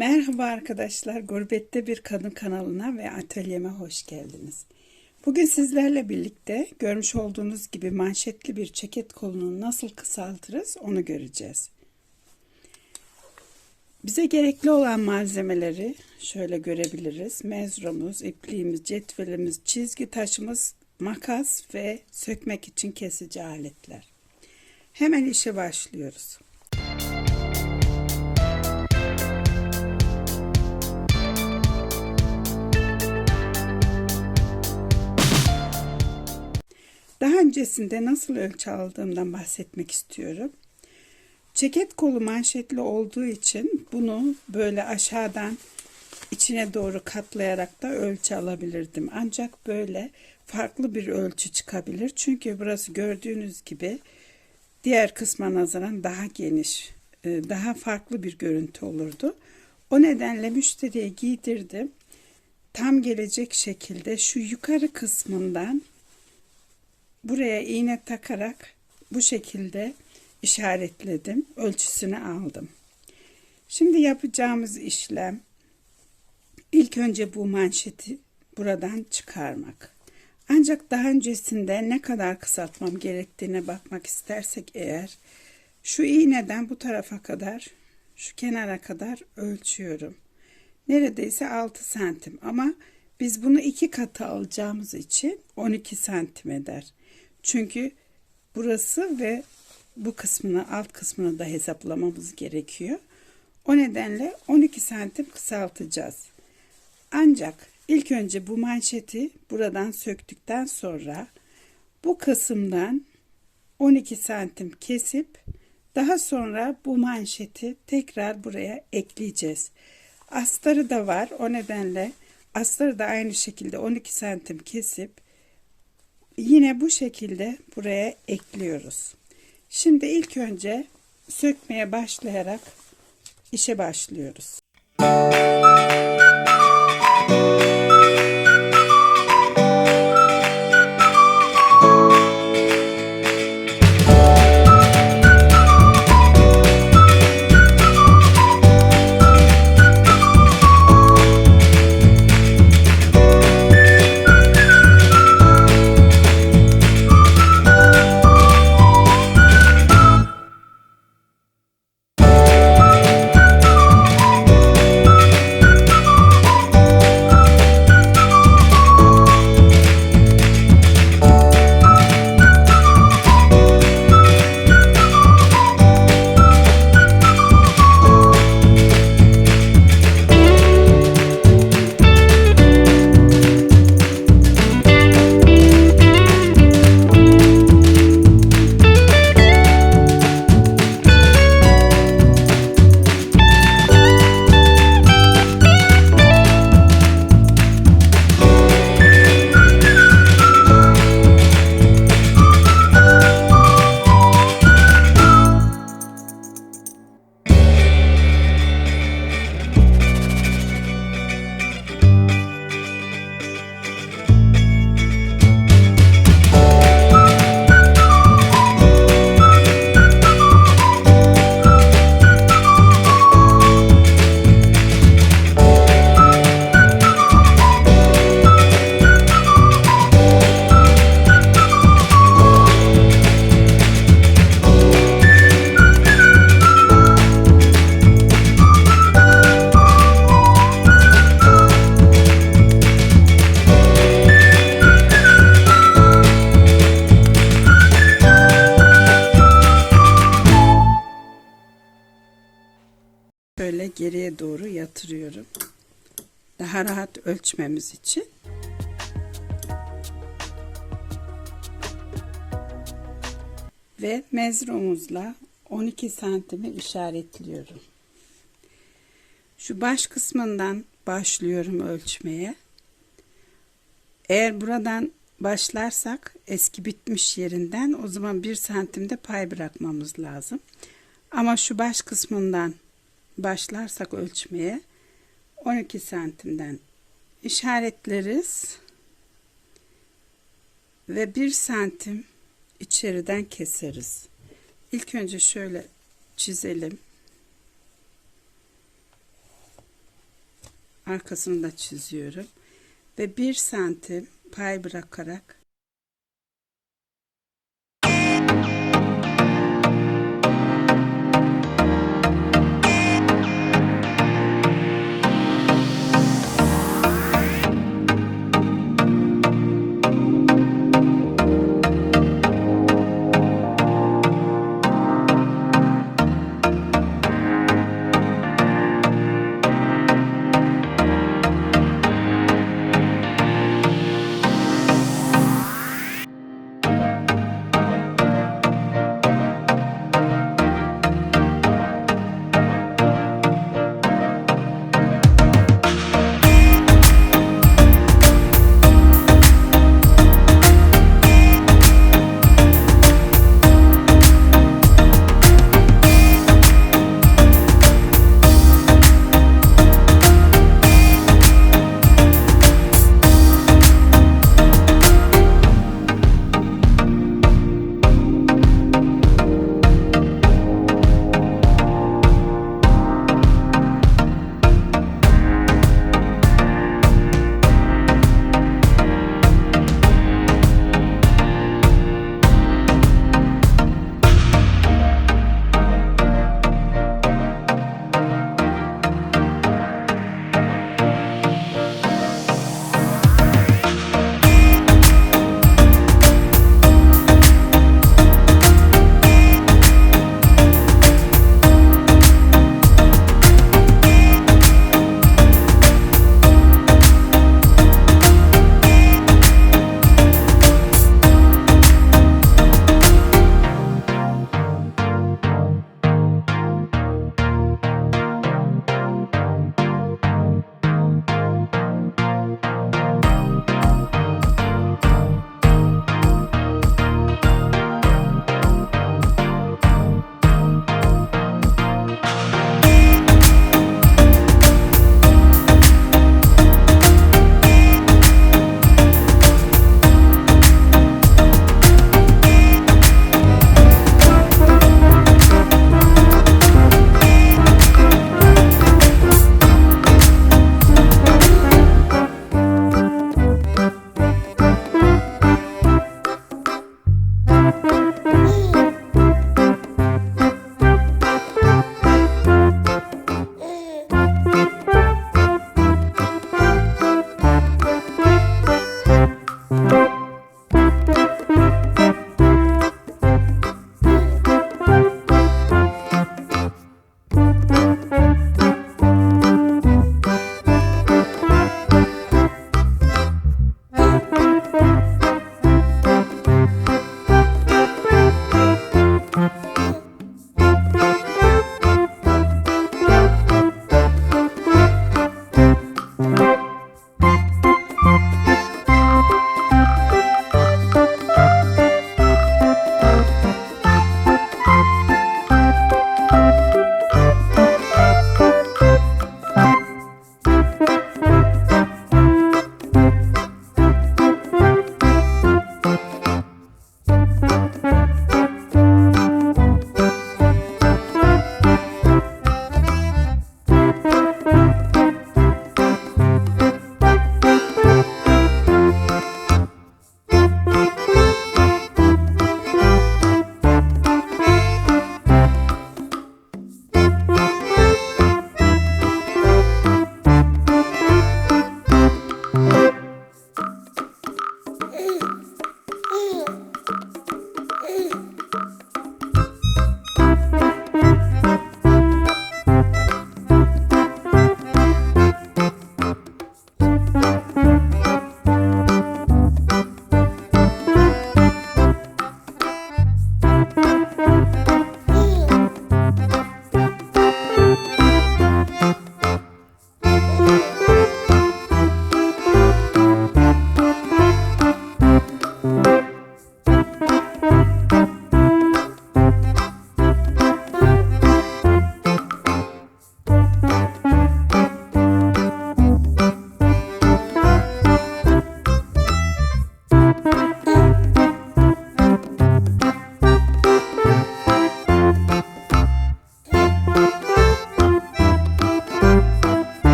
Merhaba arkadaşlar, Gurbette Bir Kadın kanalına ve atölyeme hoş geldiniz. Bugün sizlerle birlikte görmüş olduğunuz gibi manşetli bir ceket kolunu nasıl kısaltırız onu göreceğiz. Bize gerekli olan malzemeleri şöyle görebiliriz. Mezromuz, ipliğimiz, cetvelimiz, çizgi taşımız, makas ve sökmek için kesici aletler. Hemen işe başlıyoruz. Daha öncesinde nasıl ölçü aldığımdan bahsetmek istiyorum. Ceket kolu manşetli olduğu için bunu böyle aşağıdan içine doğru katlayarak da ölçü alabilirdim. Ancak böyle farklı bir ölçü çıkabilir. Çünkü burası gördüğünüz gibi diğer kısma nazaran daha geniş, e, daha farklı bir görüntü olurdu. O nedenle müşteriye giydirdim. Tam gelecek şekilde şu yukarı kısmından buraya iğne takarak bu şekilde işaretledim. Ölçüsünü aldım. Şimdi yapacağımız işlem ilk önce bu manşeti buradan çıkarmak. Ancak daha öncesinde ne kadar kısaltmam gerektiğine bakmak istersek eğer şu iğneden bu tarafa kadar şu kenara kadar ölçüyorum. Neredeyse 6 santim ama biz bunu iki katı alacağımız için 12 santim eder. Çünkü burası ve bu kısmını alt kısmını da hesaplamamız gerekiyor. O nedenle 12 santim kısaltacağız. Ancak ilk önce bu manşeti buradan söktükten sonra bu kısımdan 12 santim kesip daha sonra bu manşeti tekrar buraya ekleyeceğiz. Astarı da var. O nedenle astarı da aynı şekilde 12 santim kesip yine bu şekilde buraya ekliyoruz. Şimdi ilk önce sökmeye başlayarak işe başlıyoruz. Şöyle geriye doğru yatırıyorum. Daha rahat ölçmemiz için. Ve mezromuzla 12 santimi işaretliyorum. Şu baş kısmından başlıyorum ölçmeye. Eğer buradan başlarsak eski bitmiş yerinden o zaman 1 santimde pay bırakmamız lazım. Ama şu baş kısmından başlarsak ölçmeye 12 santimden işaretleriz ve 1 santim içeriden keseriz. İlk önce şöyle çizelim. arkasını da çiziyorum. Ve bir santim pay bırakarak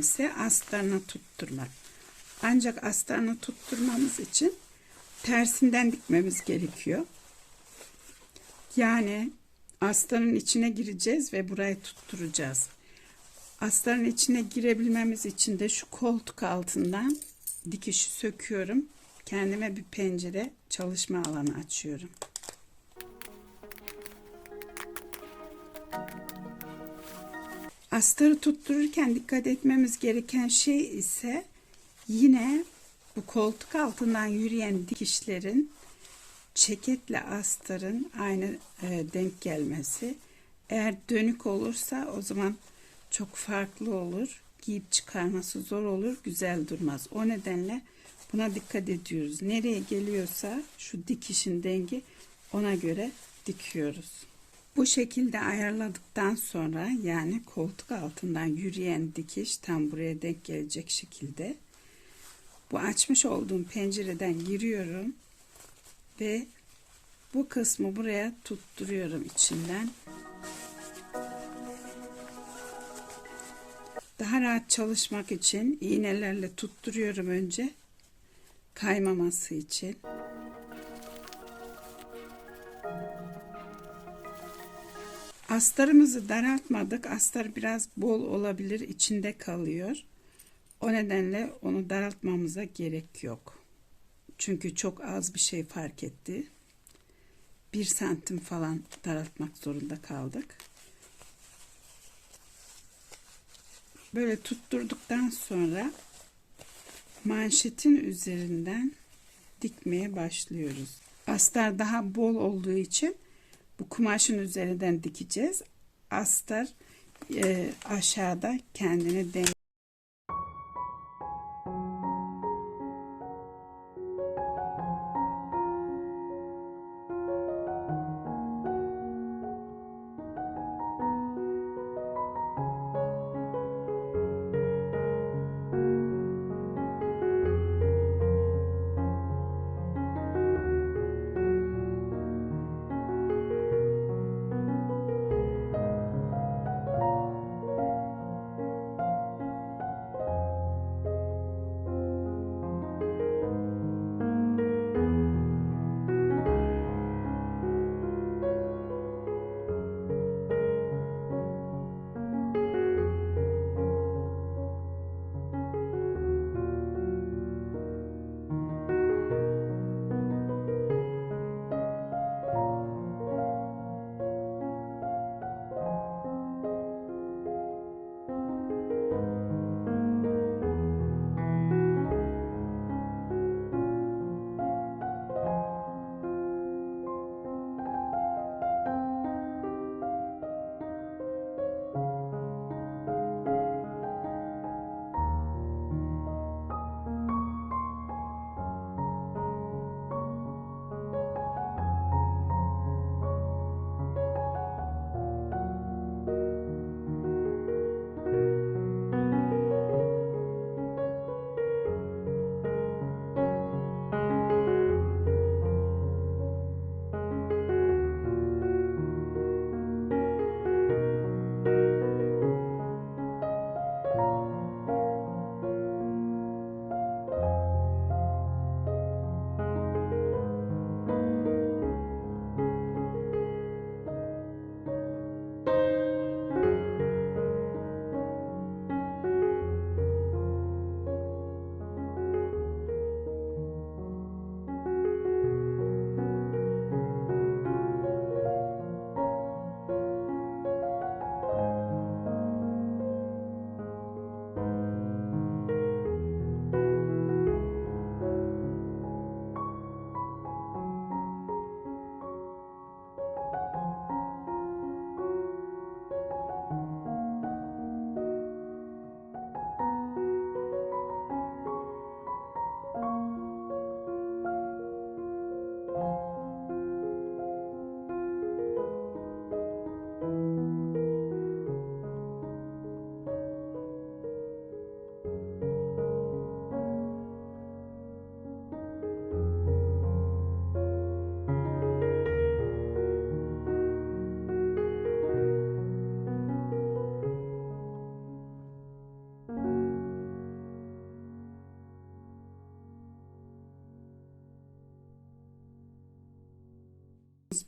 ise astarını tutturmak. Ancak astarını tutturmamız için tersinden dikmemiz gerekiyor. Yani astarın içine gireceğiz ve burayı tutturacağız. Astarın içine girebilmemiz için de şu koltuk altından dikişi söküyorum. Kendime bir pencere çalışma alanı açıyorum. Astarı tuttururken dikkat etmemiz gereken şey ise yine bu koltuk altından yürüyen dikişlerin ceketle astarın aynı e, denk gelmesi. Eğer dönük olursa o zaman çok farklı olur. Giyip çıkarması zor olur, güzel durmaz. O nedenle buna dikkat ediyoruz. Nereye geliyorsa şu dikişin dengi ona göre dikiyoruz. Bu şekilde ayarladıktan sonra yani koltuk altından yürüyen dikiş tam buraya denk gelecek şekilde bu açmış olduğum pencereden giriyorum ve bu kısmı buraya tutturuyorum içinden. Daha rahat çalışmak için iğnelerle tutturuyorum önce kaymaması için. Astarımızı daraltmadık. Astar biraz bol olabilir, içinde kalıyor. O nedenle onu daraltmamıza gerek yok. Çünkü çok az bir şey fark etti. Bir santim falan daraltmak zorunda kaldık. Böyle tutturduktan sonra manşetin üzerinden dikmeye başlıyoruz. Astar daha bol olduğu için bu kumaşın üzerinden dikeceğiz. Astar e, aşağıda kendini denk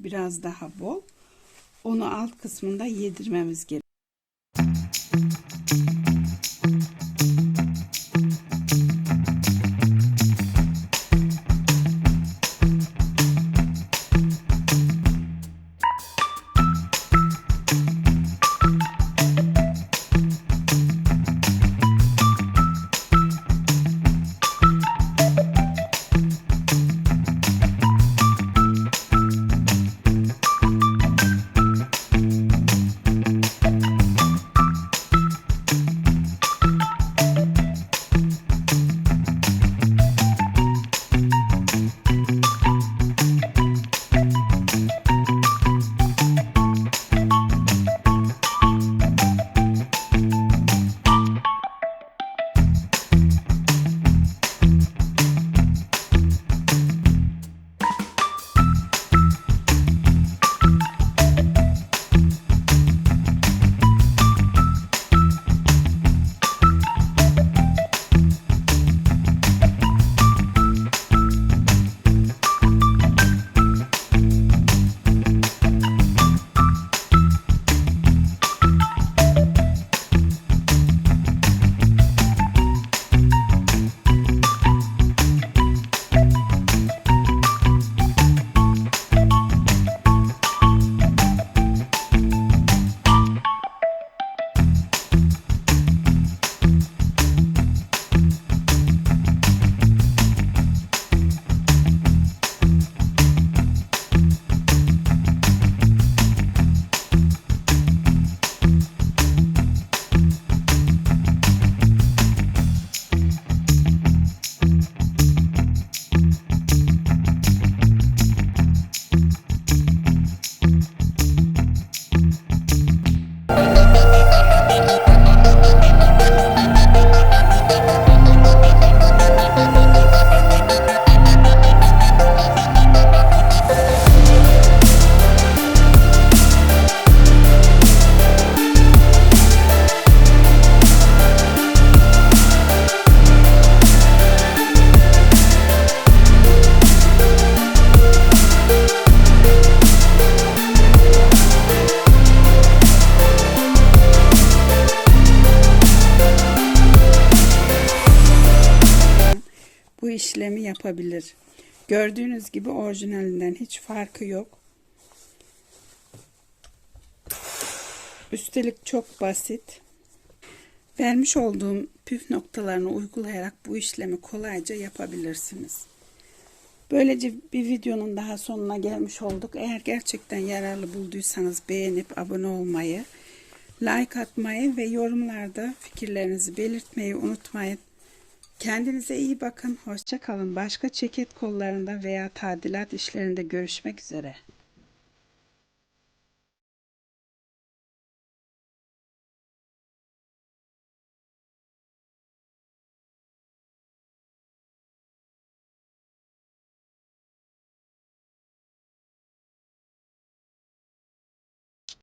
biraz daha bol. Onu alt kısmında yedirmemiz gerekiyor. Yapabilir. Gördüğünüz gibi orijinalinden hiç farkı yok. Üstelik çok basit. Vermiş olduğum püf noktalarını uygulayarak bu işlemi kolayca yapabilirsiniz. Böylece bir videonun daha sonuna gelmiş olduk. Eğer gerçekten yararlı bulduysanız beğenip abone olmayı, like atmayı ve yorumlarda fikirlerinizi belirtmeyi unutmayın. Kendinize iyi bakın. Hoşça kalın. Başka çeket kollarında veya tadilat işlerinde görüşmek üzere.